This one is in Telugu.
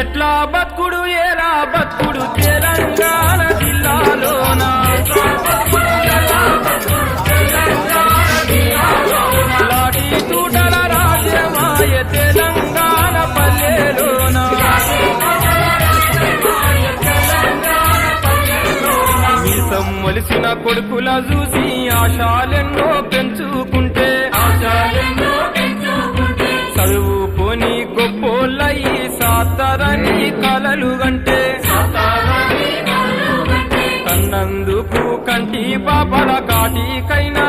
ఎట్లా బతుకుడు ఏలా బతుకుడు? తెలంగాణ జిల్లాలోన లాఠీ తూటల రాజ్యమాయ తెలంగాణ పల్లెలోన మీసం మొలిసిన కొడుకుల చూసి ఆశాలెన్నో పెంచుకుంటే సాతరని కలలు గంటే కన్నందుకు కంటి పాపల కాటికైనా